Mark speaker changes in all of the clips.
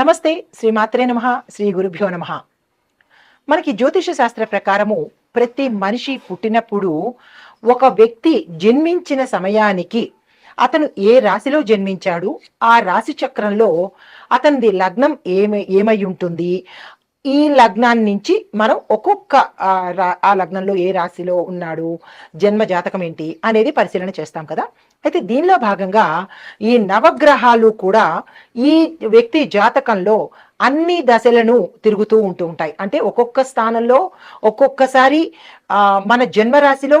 Speaker 1: నమస్తే శ్రీమాత్రే నమ శ్రీ గురుభ్యో నమ. మనకి జ్యోతిష శాస్త్ర ప్రకారము ప్రతి మనిషి పుట్టినప్పుడు ఒక వ్యక్తి జన్మించిన సమయానికి అతను ఏ రాశిలో జన్మించాడు ఆ రాశి చక్రంలో అతనిది లగ్నం ఏమై ఏమై ఉంటుంది ఈ లగ్నాన్ని నుంచి మనం ఒక్కొక్క ఆ, రా- ఆ లగ్నంలో ఏ రాశిలో ఉన్నాడు జన్మ జాతకం ఏంటి అనేది పరిశీలన చేస్తాం కదా. అయితే దీనిలో భాగంగా ఈ నవగ్రహాలు కూడా ఈ వ్యక్తి జాతకంలో అన్ని దశలను తిరుగుతూ ఉంటూ ఉంటాయి. అంటే ఒక్కొక్క స్థానంలో ఒక్కొక్కసారి మన జన్మరాశిలో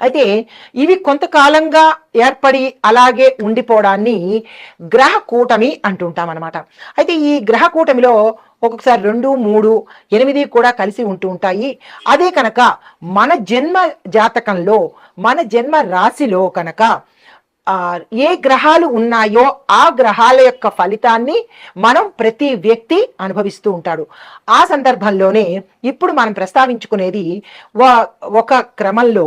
Speaker 1: అయితే ఇవి కొంతకాలంగా ఏర్పడి అలాగే ఉండిపోవడాన్ని గ్రహ కూటమి అంటుంటాం అనమాట అయితే ఈ గ్రహ కూటమిలో ఒక్కొక్కసారి రెండు మూడు ఎనిమిది కూడా కలిసి ఉంటూ ఉంటాయి. అదే కనుక మన జన్మ జాతకంలో మన జన్మ రాశిలో కనుక ఏ గ్రహాలు ఉన్నాయో ఆ గ్రహాల యొక్క ఫలితాన్ని మనం ప్రతి వ్యక్తి అనుభవిస్తూ ఉంటాడు. ఆ సందర్భంలోనే ఇప్పుడు మనం ప్రస్తావించుకునేది ఒక క్రమంలో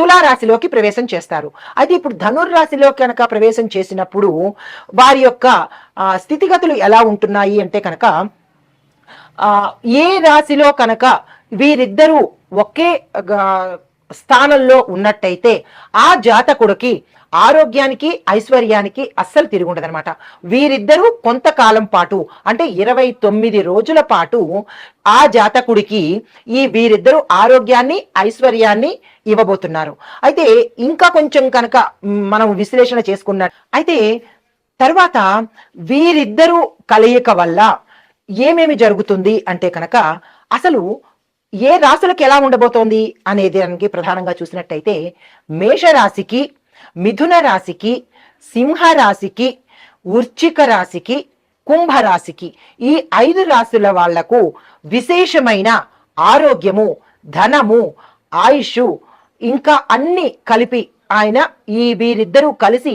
Speaker 1: తులారాశిలోకి ప్రవేశం చేస్తారు. అయితే ఇప్పుడు ధనుర్రాశిలో కనుక ప్రవేశం చేసినప్పుడు వారి యొక్క స్థితిగతులు ఎలా ఉంటున్నాయి అంటే కనుక ఆ, ఏ రాశిలో కనుక వీరిద్దరూ ఒకే గా- స్థానంలో ఉన్నట్టయితే ఆ జాతకుడికి ఆరోగ్యానికి ఐశ్వర్యానికి అస్సలు తిరుగుండదనమాట వీరిద్దరూ కొంతకాలం పాటు అంటే ఇరవై తొమ్మిది రోజుల పాటు ఆ జాతకుడికి ఈ వీరిద్దరూ ఆరోగ్యాన్ని ఐశ్వర్యాన్ని ఇవ్వబోతున్నారు. అయితే ఇంకా కొంచెం కనుక మనం విశ్లేషణ చేసుకున్న అయితే తర్వాత వీరిద్దరూ కలయిక వల్ల ఏమేమి జరుగుతుంది అంటే కనుక అసలు ఏ రాశులకు ఎలా ఉండబోతోంది అనేది దానికి ప్రధానంగా చూసినట్టయితే మేషరాశికి మిథున రాశికి సింహ రాశికి వృశ్చిక రాశికి కుంభరాశికి ఈ ఐదు రాశుల వాళ్ళకు విశేషమైన ఆరోగ్యము ధనము ఆయుష్ ఇంకా అన్ని కలిపి ఆయన ఈ వీరిద్దరూ కలిసి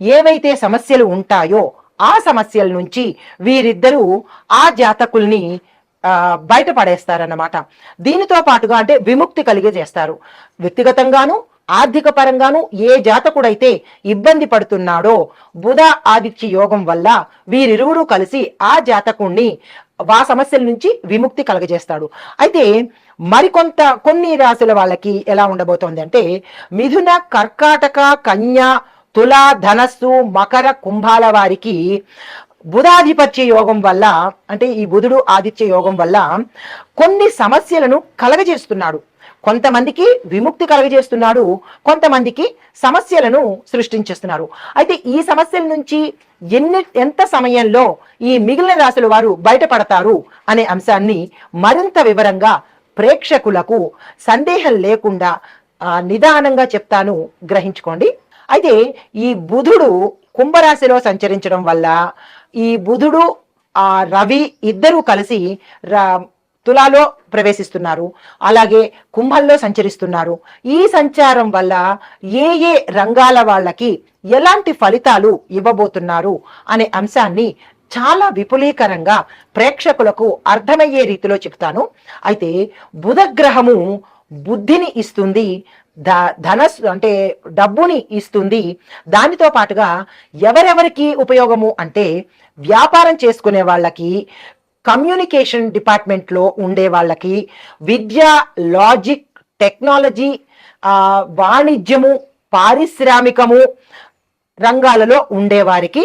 Speaker 1: ఏవైతే సమస్యలు ఉంటాయో ఆ సమస్యల నుంచి వీరిద్దరూ ఆ జాతకుల్ని బయటపడేస్తారన్నమాట. దీనితో పాటుగా అంటే విముక్తి కలిగే చేస్తారు వ్యక్తిగతంగాను ఆర్థిక పరంగాను ఏ జాతకుడైతే ఇబ్బంది పడుతున్నాడో బుధ ఆదిత్య యోగం వల్ల వీరిరువురు కలిసి ఆ జాతకుణ్ణి ఆ సమస్యల నుంచి విముక్తి కలగజేస్తాడు. అయితే మరికొంత కొన్ని రాశుల వాళ్ళకి ఎలా ఉండబోతోంది అంటే మిథున కర్కాటక కన్యా తుల ధనస్సు మకర కుంభాల వారికి బుధాధిపత్య యోగం వల్ల అంటే ఈ బుధుడు ఆదిత్య యోగం వల్ల కొన్ని సమస్యలను కలగజేస్తున్నాడు. కొంతమందికి విముక్తి కలగజేస్తున్నాడు కొంతమందికి సమస్యలను సృష్టించేస్తున్నారు అయితే ఈ సమస్యల నుంచి ఎన్ని ఎంత సమయంలో ఈ మిగిలిన రాశుల వారు బయటపడతారు అనే అంశాన్ని మరింత వివరంగా ప్రేక్షకులకు సందేహం లేకుండా నిదానంగా చెప్తాను. గ్రహించుకోండి. అయితే ఈ బుధుడు కుంభరాశిలో సంచరించడం వల్ల ఈ బుధుడు ఆ రవి ఇద్దరూ కలిసి తులాలో ప్రవేశిస్తున్నారు. అలాగే కుంభంలో సంచరిస్తున్నారు. ఈ సంచారం వల్ల ఏ ఏ రంగాల వాళ్ళకి ఎలాంటి ఫలితాలు ఇవ్వబోతున్నారు అనే అంశాన్ని చాలా విపులీకరంగా ప్రేక్షకులకు అర్థమయ్యే రీతిలో చెప్తాను. అయితే బుధగ్రహము బుద్ధిని ఇస్తుంది ధ ధనస్ అంటే డబ్బుని ఇస్తుంది. దానితో పాటుగా ఎవరెవరికి ఉపయోగము అంటే వ్యాపారం చేసుకునే వాళ్ళకి కమ్యూనికేషన్ డిపార్ట్మెంట్లో ఉండే వాళ్ళకి విద్య లాజిక్ టెక్నాలజీ వాణిజ్యము పారిశ్రామికము రంగాలలో ఉండేవారికి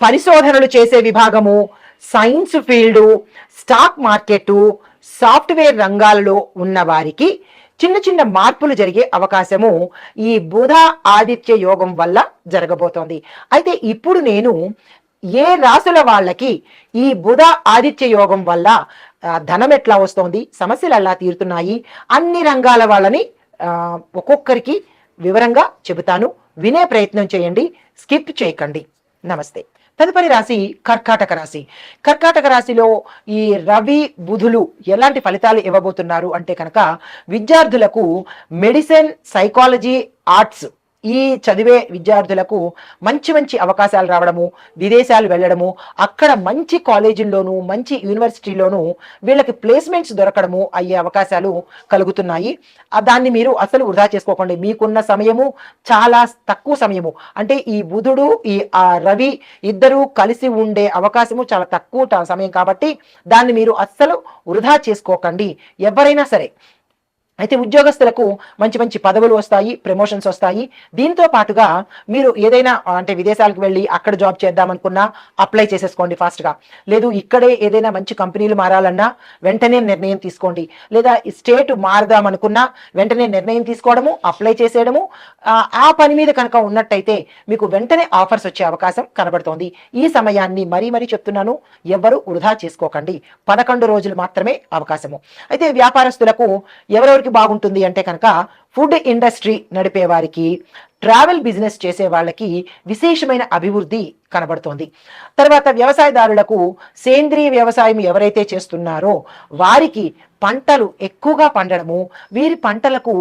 Speaker 1: పరిశోధనలు చేసే విభాగము science field stock market software రంగాలలో ఉన్న వారికి చిన్న చిన్న మార్పులు జరిగే అవకాశము ఈ బుధ ఆదిత్య యోగం వల్ల జరగబోతోంది. అయితే ఇప్పుడు నేను ఏ రాసుల వాళ్ళకి ఈ బుధ ఆదిత్య యోగం వల్ల ధనం ఎట్లా వస్తోంది సమస్యలు ఎలా తీరుతున్నాయి అన్ని రంగాల వాళ్ళని ఒక్కొక్కరికి వివరంగా చెబుతాను. వినే ప్రయత్నం చేయండి స్కిప్ చేయకండి. నమస్తే. తదుపరి రాశి కర్కాటక రాశి. కర్కాటక రాశిలో ఈ రవి బుధులు ఎలాంటి ఫలితాలు ఇవ్వబోతున్నారు అంటే కనుక విద్యార్థులకు మెడిసిన్ సైకాలజీ ఆర్ట్స్ ఈ చదివే విద్యార్థులకు మంచి మంచి అవకాశాలు రావడము విదేశాలు వెళ్ళడము అక్కడ మంచి కాలేజీల్లోనూ మంచి యూనివర్సిటీలోనూ వీళ్ళకి ప్లేస్మెంట్స్ దొరకడము అయ్యే అవకాశాలు కలుగుతున్నాయి. దాన్ని మీరు అసలు వృధా చేసుకోకండి. మీకున్న సమయము చాలా తక్కువ సమయము. అంటే ఈ బుధుడు ఈ ఆ రవి ఇద్దరూ కలిసి ఉండే అవకాశము చాలా తక్కువ సమయం కాబట్టి దాన్ని మీరు అస్సలు వృధా చేసుకోకండి. ఎవరైనా సరే అయితే ఉద్యోగస్తులకు మంచి మంచి పదవులు వస్తాయి ప్రమోషన్స్ వస్తాయి. దీంతో పాటుగా మీరు ఏదైనా అంటే విదేశాలకు వెళ్ళి అక్కడ జాబ్ చేద్దామనుకున్నా అప్లై చేసేసుకోండి ఫాస్ట్గా. లేదు ఇక్కడే ఏదైనా మంచి కంపెనీలు మారాలన్నా వెంటనే నిర్ణయం తీసుకోండి. లేదా స్టేట్ మారదామనుకున్నా వెంటనే నిర్ణయం తీసుకోవడము అప్లై చేసేయడము ఆ, పని మీద కనుక ఉన్నట్టయితే మీకు వెంటనే ఆఫర్స్ వచ్చే అవకాశం కనబడుతోంది. ఈ సమయాన్ని మరీ మరీ చెప్తున్నాను ఎవరు వృధా చేసుకోకండి. పదకొండు రోజులు మాత్రమే అవకాశము. అయితే వ్యాపారస్తులకు ఎవరెవరికి బాగుంటుంది అంటే కనుక ఫుడ్ ఇండస్ట్రీ నడిపే వారికి ట్రావెల్ బిజినెస్ చేసే వాళ్ళకి విశేషమైన అభివృద్ధి కనబడుతోంది. తర్వాత వ్యవసాయదారులకు సేంద్రియ వ్యవసాయం ఎవరైతే చేస్తున్నారో వారికి పంటలు ఎక్కువగా పండడము వీరి పంటలకు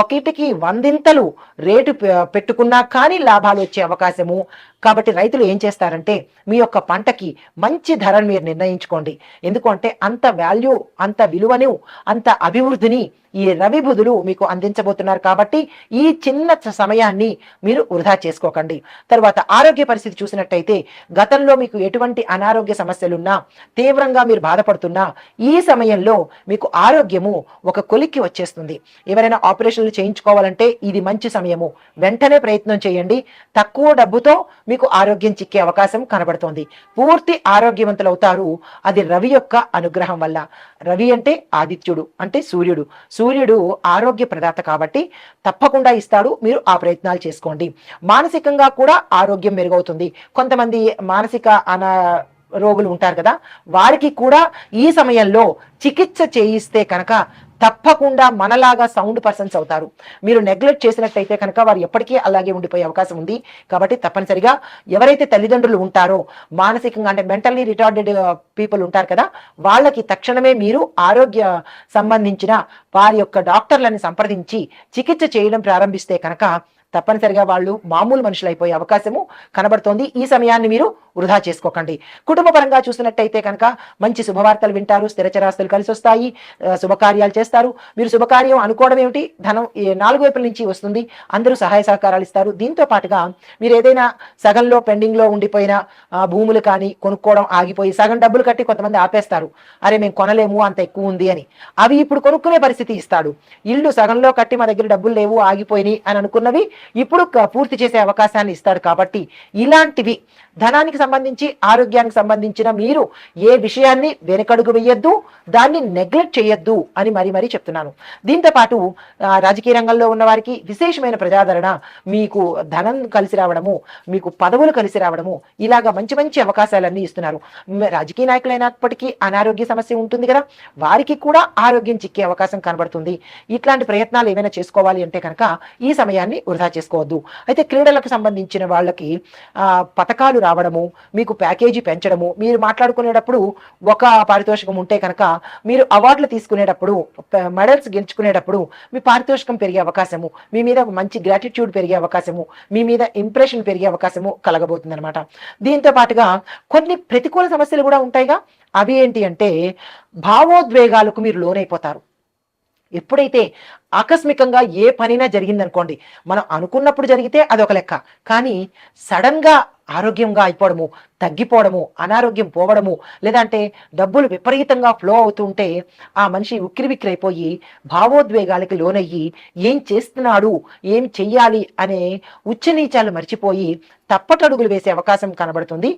Speaker 1: ఒకటికి వందింతలు రేటు పెట్టుకున్నా కానీ లాభాలు వచ్చే అవకాశము. కాబట్టి రైతులు ఏం చేస్తారంటే మీ యొక్క పంటకి మంచి ధరను మీరు నిర్ణయించుకోండి. ఎందుకంటే అంత వాల్యూ అంత విలువను అంత అభివృద్ధిని ఈ రవి బుధులు మీకు అందించబోతున్నారు కాబట్టి ఈ చిన్న సమయాన్ని మీరు వృధా చేసుకోకండి. తర్వాత ఆరోగ్య పరిస్థితి చూసినట్టయితే గతంలో మీకు ఎటువంటి అనారోగ్య సమస్యలున్నా తీవ్రంగా మీరు బాధపడుతున్నా ఈ సమయంలో మీకు ఆరోగ్యము ఒక కొలిక్కి వచ్చేస్తుంది. ఎవరైనా ఆపరేషన్లు చేయించుకోవాలంటే ఇది మంచి సమయము. వెంటనే ప్రయత్నం చేయండి. తక్కువ డబ్బుతో మీకు ఆరోగ్యం చిక్కే అవకాశం కనబడుతోంది. పూర్తి ఆరోగ్యవంతులవుతారు అది రవి యొక్క అనుగ్రహం వల్ల. రవి అంటే ఆదిత్యుడు అంటే సూర్యుడు. సూర్యుడు ఆరోగ్య ప్రదాత కాబట్టి తప్పకుండా ఇస్తాడు. మీరు ఆ ప్రయత్నాలు చేసుకోండి. మానసికంగా కూడా ఆరోగ్యం మెరుగవుతుంది. కొంతమంది మానసిక అనా రోగులు ఉంటారు కదా వారికి కూడా ఈ సమయంలో చికిత్స చేయిస్తే కనుక తప్పకుండా మనలాగా సౌండ్ పర్సన్స్ అవుతారు. మీరు నెగ్లెక్ట్ చేసినట్టయితే కనుక వారు ఎప్పటికీ అలాగే ఉండిపోయే అవకాశం ఉంది. కాబట్టి తప్పనిసరిగా ఎవరైతే తల్లిదండ్రులు ఉంటారో మానసికంగా అంటే మెంటల్లీ రిటార్డెడ్ పీపుల్ ఉంటారు కదా వాళ్ళకి తక్షణమే మీరు ఆరోగ్య సంబంధించిన వారి యొక్క డాక్టర్లను సంప్రదించి చికిత్స చేయడం ప్రారంభిస్తే కనుక తప్పనిసరిగా వాళ్ళు మామూలు మనుషులు అయిపోయే అవకాశము కనబడుతోంది. ఈ సమయాన్ని మీరు వృధా చేసుకోకండి. కుటుంబ పరంగా చూసినట్టయితే కనుక మంచి శుభవార్తలు వింటారు స్థిరచరాస్తులు కలిసి వస్తాయి శుభకార్యాలు చేస్తారు. మీరు శుభకార్యం అనుకోవడం ఏమిటి? ధనం నాలుగు వైపుల నుంచి వస్తుంది. అందరూ సహాయ సహకారాలు ఇస్తారు. దీంతో పాటుగా మీరు ఏదైనా సగంలో పెండింగ్లో ఉండిపోయిన భూములు కానీ కొనుక్కోవడం ఆగిపోయి సగం డబ్బులు కట్టి కొంతమంది ఆపేస్తారు. అరే మేము కొనలేము అంత ఎక్కువ ఉంది అని. అవి ఇప్పుడు కొనుక్కునే పరిస్థితి ఇస్తాడు. ఇల్లు సగంలో కట్టి మా దగ్గర డబ్బులు లేవు ఆగిపోయినాయి అని అనుకున్నవి ఇప్పుడు పూర్తి చేసే అవకాశాన్ని ఇస్తాడు. కాబట్టి ఇలాంటివి ధనానికి సంబంధించి ఆరోగ్యానికి సంబంధించిన మీరు ఏ విషయాన్ని వెనకడుగు వేయొద్దు దాన్ని నెగ్లెక్ట్ చేయొద్దు అని మరీ మరీ చెప్తున్నాను. దీంతో పాటు రాజకీయ రంగంలో ఉన్న వారికి విశేషమైన ప్రజాదరణ మీకు ధనం కలిసి రావడము మీకు పదవులు కలిసి రావడము ఇలాగా మంచి మంచి అవకాశాలన్నీ ఇస్తున్నారు. రాజకీయ నాయకులైనప్పటికీ అనారోగ్య సమస్య ఉంటుంది కదా వారికి కూడా ఆరోగ్యం చిక్కే అవకాశం కనబడుతుంది. ఇట్లాంటి ప్రయత్నాలు ఏమైనా చేసుకోవాలి అంటే కనుక ఈ సమయాన్ని వృధా చేసుకోవద్దు. అయితే క్రీడలకు సంబంధించిన వాళ్ళకి పథకాలు రావడము మీకు ప్యాకేజీ పెంచడము మీరు మాట్లాడుకునేటప్పుడు ఒక పారితోషికం ఉంటే కనుక మీరు అవార్డులు తీసుకునేటప్పుడు మెడల్స్ గెలుచుకునేటప్పుడు మీ పారితోషికం పెరిగే అవకాశము మీ మీద మంచి గ్రాటిట్యూడ్ పెరిగే అవకాశము మీ మీద ఇంప్రెషన్ పెరిగే అవకాశము కలగబోతుంది అనమాట దీంతో పాటుగా కొన్ని ప్రతికూల సమస్యలు కూడా ఉంటాయిగా. అవి ఏంటి అంటే భావోద్వేగాలకు మీరు లోనైపోతారు. ఎప్పుడైతే ఆకస్మికంగా ఏ పనైనా జరిగిందనుకోండి మనం అనుకున్నప్పుడు జరిగితే అదొక లెక్క. కానీ సడన్గా ఆరోగ్యంగా అయిపోవడము తగ్గిపోవడము అనారోగ్యం పోవడము లేదంటే డబ్బులు విపరీతంగా ఫ్లో అవుతుంటే ఆ మనిషి ఉక్కిరిబిక్కిరైపోయి భావోద్వేగాలకి లోనయ్యి ఏం చేస్తున్నాడు ఏం చెయ్యాలి అనే ఉచ్చనీచాలు మర్చిపోయి తప్పటడుగులు వేసే అవకాశం కనబడుతుంది.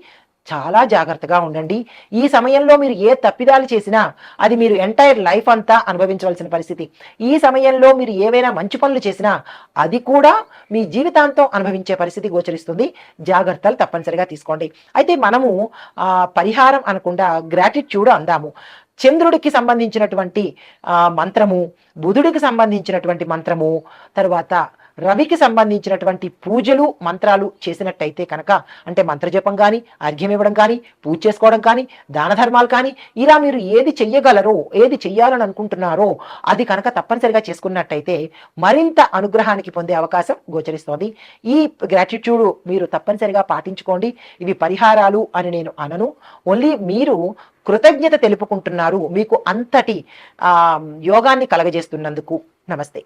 Speaker 1: చాలా జాగ్రత్తగా ఉండండి. ఈ సమయంలో మీరు ఏ తప్పిదాలు చేసినా అది మీరు ఎంటైర్ లైఫ్ అంతా అనుభవించవలసిన పరిస్థితి. ఈ సమయంలో మీరు ఏవైనా మంచి పనులు చేసినా అది కూడా మీ జీవితాంతం అనుభవించే పరిస్థితి గోచరిస్తుంది. జాగ్రత్తలు తప్పనిసరిగా తీసుకోండి. అయితే మనము పరిహారం అనకుండా గ్రాటిట్యూడ్ అందాము. చంద్రుడికి సంబంధించినటువంటి మంత్రము బుధుడికి సంబంధించినటువంటి మంత్రము తర్వాత రవికి సంబంధించినటువంటి పూజలు మంత్రాలు చేసినట్టయితే కనుక అంటే మంత్రజపం కానీ అర్ఘ్యం ఇవ్వడం కానీ పూజ చేసుకోవడం కానీ దాన ధర్మాలు కానీ ఇలా మీరు ఏది చెయ్యగలరో ఏది చెయ్యాలని అనుకుంటున్నారో అది కనుక తప్పనిసరిగా చేసుకున్నట్టయితే మరింత అనుగ్రహానికి పొందే అవకాశం గోచరిస్తోంది. ఈ గ్రాటిట్యూడ్ మీరు తప్పనిసరిగా పాటించుకోండి. ఇవి పరిహారాలు అని నేను అనను. ఓన్లీ మీరు కృతజ్ఞత తెలుపుకుంటున్నారు. మీకు అంతటి యోగాన్ని కలగజేస్తున్నందుకు నమస్తే.